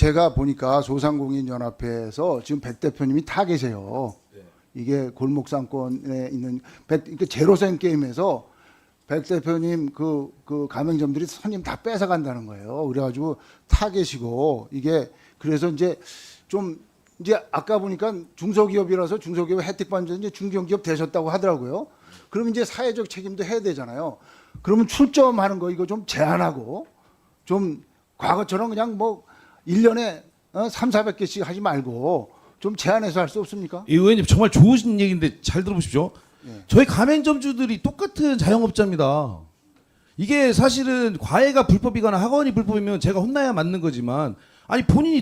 제가 보니까 소상공인연합회에서 지금 백 대표님이 타 계세요. 이게 골목 상권에 있는 백, 그 제로센 게임에서 백 대표님 그, 그 가맹점들이 손님 다 뺏어간다는 거예요. 그래가지고 타 계시고 이게 그래서 이제 좀 이제 아까 보니까 중소기업이라서 중소기업 혜택 받는 이제 중견기업 되셨다고 하더라고요. 그러면 이제 사회적 책임도 해야 되잖아요. 그러면 출점하는 거 이거 좀 제한하고 좀 과거처럼 그냥 뭐 1년에 어, 3, 400개씩 하지 말고 좀 제한해서 할 수 없습니까? 이 의원님 정말 좋으신 얘기인데 잘 들어보십시오. 예. 저희 가맹점주들이 똑같은 자영업자입니다. 이게 사실은 과외가 불법이거나 학원이 불법이면 제가 혼나야 맞는 거지만 아니 본인이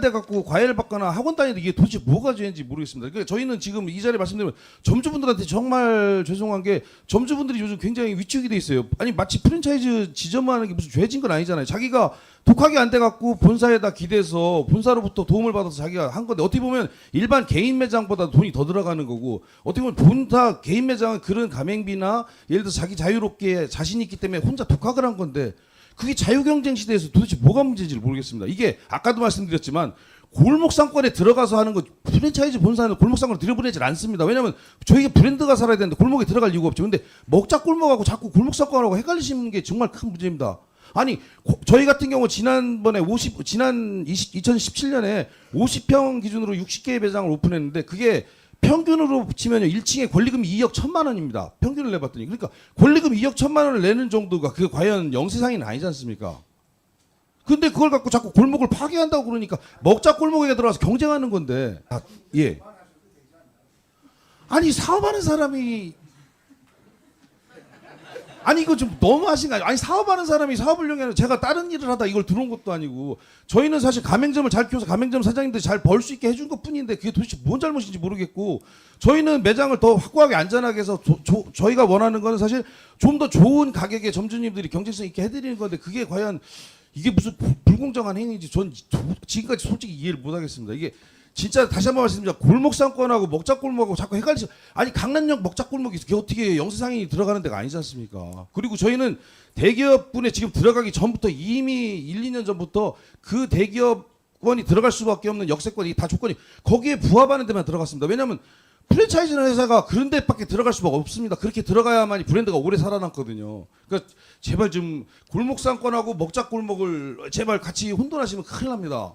데 갖고 과외를 받거나 학원 다니는데 이게 도대체 뭐가 죄인지 모르겠습니다. 그러니까 저희는 지금 이 자리에 말씀드리면 점주분들한테 정말 죄송한 게 점주분들이 요즘 굉장히 위축이 돼 있어요. 아니 마치 프랜차이즈 지점하는 게 무슨 죄진 건 아니잖아요. 자기가 독하게 안돼 갖고 본사에다 기대서 본사로부터 도움을 받아서 자기가 한 건데 어떻게 보면 일반 개인 매장보다 돈이 더 들어가는 거고 어떻게 보면 본사 개인 매장은 그런 가맹비나 예를 들어 서 자기 자유롭게 자신 있기 때문에 혼자 독학을 한 건데 그게 자유경쟁 시대에서 도대체 뭐가 문제인지 모르겠습니다. 이게 아까도 말씀드렸지만 골목 상권에 들어가서 하는 거 프랜차이즈 본사는 골목 상권을 들여보내질 않습니다. 왜냐하면 저희가 브랜드가 살아야 되는데 골목에 들어갈 이유가 없죠. 근데 먹자 골목하고 자꾸 골목 상권하고 헷갈리시는 게 정말 큰 문제입니다. 아니 고- 저희 같은 경우 지난번에 50 지난 20, 2017년에 50평 기준으로 60개의 매장을 오픈했는데 그게 평균으로 치면요 1층에 권리금이 2억 1천만 원입니다. 평균을 내봤더니 그러니까 권리금 2억 1천만 원을 내는 정도가 그게 과연 영세상이는 아니지 않습니까? 근데 그걸 갖고 자꾸 골목을 파괴한다고 그러니까 먹자 골목에 들어가서 경쟁하는 건데 아, 예 아니 사업하는 사람이 아니 이거 좀 너무 하신 거 아니에요? 아니 사업하는 사람이 사업을 용해는 제가 다른 일을 하다 이걸 들어온 것도 아니고 저희는 사실 가맹점을 잘 키워서 가맹점 사장님들 잘 벌 수 있게 해준 것 뿐인데 그게 도대체 뭔 잘못인지 모르겠고 저희는 매장을 더 확고하게 안전하게 해서 조- 조- 저희가 원하는 거는 사실 좀 더 좋은 가격에 점주님들이 경쟁성 있게 해드리는 건데 그게 과연 이게 무슨 불- 불공정한 행위인지 전 도- 지금까지 솔직히 이해를 못하겠습니다. 이게 진짜 다시 한 번 말씀드립니다. 골목 상권하고 먹자 골목하고 자꾸 헷갈리시. 아니 강남역 먹자 골목이 그게 어떻게 영세상이 들어가는 데가 아니지 않습니까? 그리고 저희는 대기업분에 지금 들어가기 전부터 이미 1, 2년 전부터 그 대기업원이 들어갈 수밖에 없는 역세권이 다 조건이 거기에 부합하는 데만 들어갔습니다. 왜냐하면 프랜차이즈는 회사가 그런 데밖에 들어갈 수가 없습니다. 그렇게 들어가야만이 브랜드가 오래 살아남거든요. 그러니까 제발 좀 골목 상권하고 먹자 골목을 제발 같이 혼돈하시면 큰일 납니다.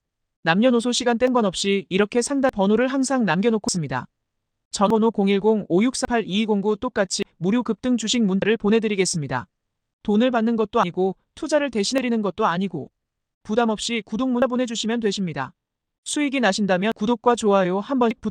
남녀노소 시간 뗀 건 없이 이렇게 상담 번호를 항상 남겨놓고 있습니다. 전번호 010-5648-2209 똑같이 무료 급등 주식 문자를 보내드리겠습니다. 돈을 받는 것도 아니고 투자를 대신해드리는 것도 아니고 부담 없이 구독 문자 보내주시면 되십니다. 수익이 나신다면 구독과 좋아요 한 번씩 부탁드립니다.